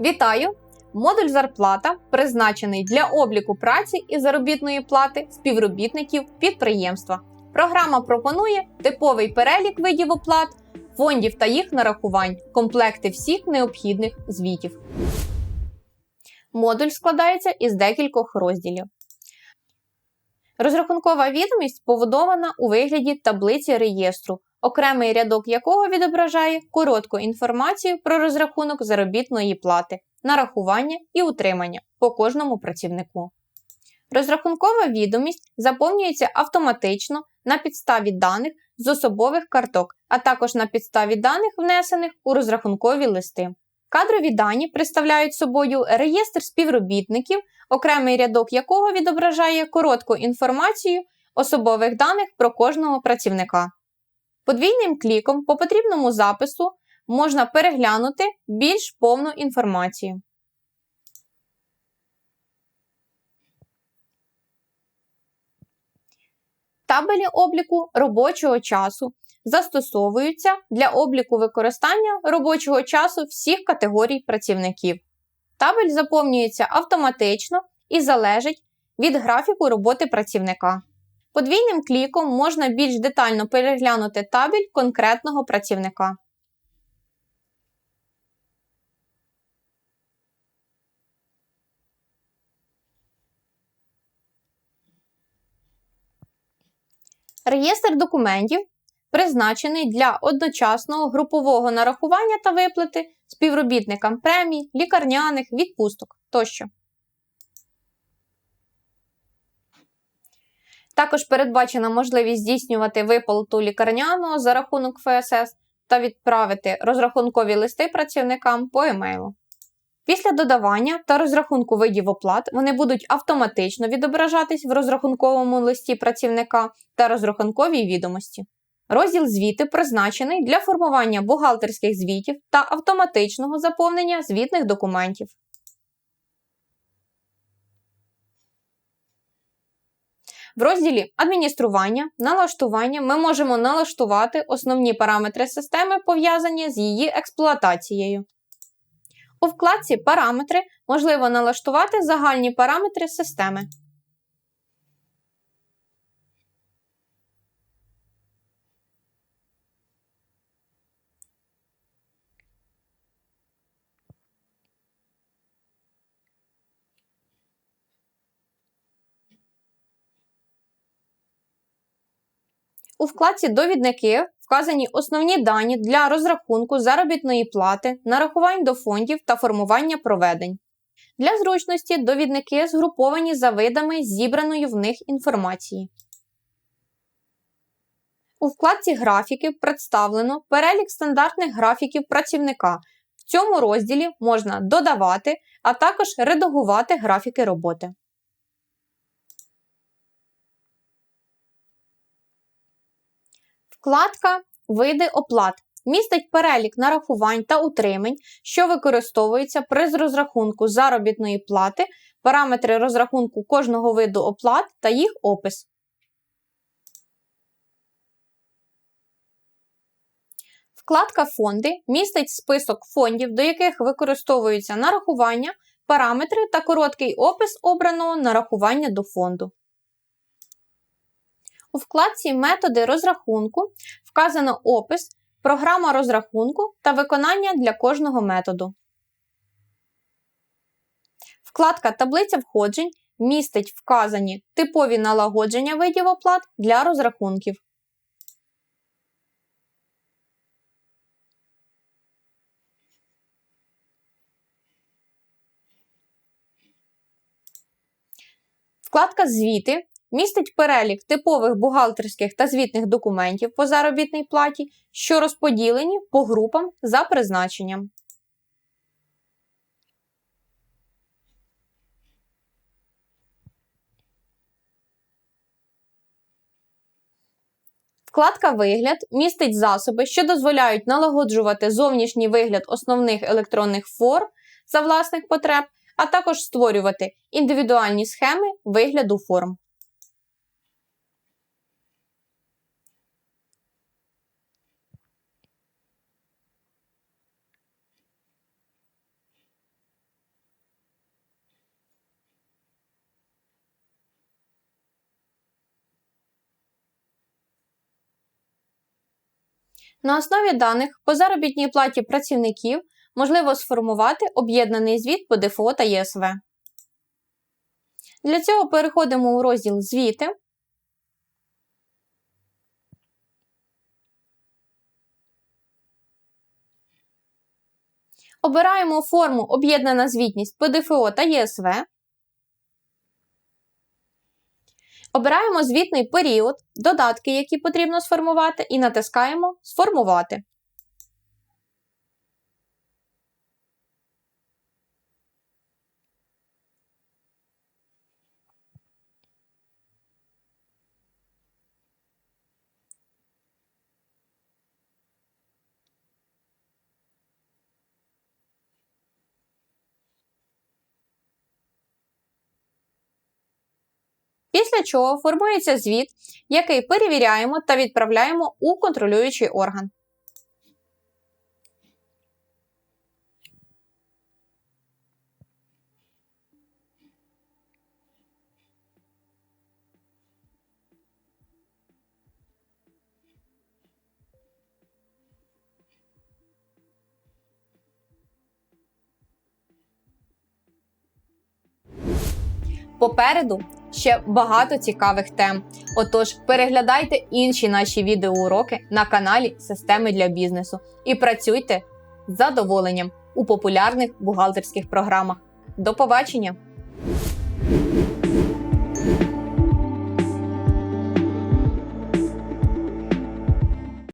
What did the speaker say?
Вітаю! Модуль зарплата призначений для обліку праці і заробітної плати співробітників підприємства. Програма пропонує типовий перелік видів оплат, фондів та їх нарахувань, комплекти всіх необхідних звітів. Модуль складається із декількох розділів. Розрахункова відомість побудована у вигляді таблиці реєстру, окремий рядок якого відображає коротку інформацію про розрахунок заробітної плати, нарахування і утримання по кожному працівнику. Розрахункова відомість заповнюється автоматично на підставі даних з особових карток, а також на підставі даних, внесених у розрахункові листи. Кадрові дані представляють собою реєстр співробітників, окремий рядок якого відображає коротку інформацію особових даних про кожного працівника. Подвійним кліком по потрібному запису можна переглянути більш повну інформацію. Табелі обліку робочого часу застосовуються для обліку використання робочого часу всіх категорій працівників. Табель заповнюється автоматично і залежить від графіку роботи працівника. Подвійним кліком можна більш детально переглянути табель конкретного працівника. Реєстр документів призначений для одночасного групового нарахування та виплати співробітникам премій, лікарняних, відпусток тощо. Також передбачена можливість здійснювати виплату лікарняного за рахунок ФСС та відправити розрахункові листи працівникам по емейлу. Після додавання та розрахунку видів оплат вони будуть автоматично відображатись в розрахунковому листі працівника та розрахунковій відомості. Розділ звіти призначений для формування бухгалтерських звітів та автоматичного заповнення звітних документів. В розділі Адміністрування, налаштування ми можемо налаштувати основні параметри системи, пов'язані з її експлуатацією. У вкладці Параметри можливо налаштувати загальні параметри системи. У вкладці Довідники вказані основні дані для розрахунку заробітної плати, нарахувань до фондів та формування проведень. Для зручності довідники згруповані за видами зібраної в них інформації. У вкладці Графіки представлено перелік стандартних графіків працівника. В цьому розділі можна додавати, а також редагувати графіки роботи. Вкладка Види оплат містить перелік нарахувань та утримань, що використовуються при розрахунку заробітної плати, параметри розрахунку кожного виду оплат та їх опис. Вкладка Фонди містить список фондів, до яких використовуються нарахування, параметри та короткий опис обраного нарахування до фонду. У вкладці Методи розрахунку вказано опис, програма розрахунку та виконання для кожного методу. Вкладка Таблиця входжень містить вказані типові налагодження видів оплат для розрахунків. Вкладка Звіти містить перелік типових бухгалтерських та звітних документів по заробітній платі, що розподілені по групам за призначенням. Вкладка Вигляд містить засоби, що дозволяють налагоджувати зовнішній вигляд основних електронних форм за власних потреб, а також створювати індивідуальні схеми вигляду форм. На основі даних по заробітній платі працівників можливо сформувати об'єднаний звіт по ДФО та ЄСВ. Для цього переходимо у розділ Звіти. Обираємо форму Об'єднана звітність по ДФО та ЄСВ. Обираємо звітний період, додатки, які потрібно сформувати, і натискаємо Сформувати. Після чого формується звіт, який перевіряємо та відправляємо у контролюючий орган. Попереду ще багато цікавих тем. Отож, переглядайте інші наші відеоуроки на каналі Системи для бізнесу і працюйте з задоволенням у популярних бухгалтерських програмах. До побачення!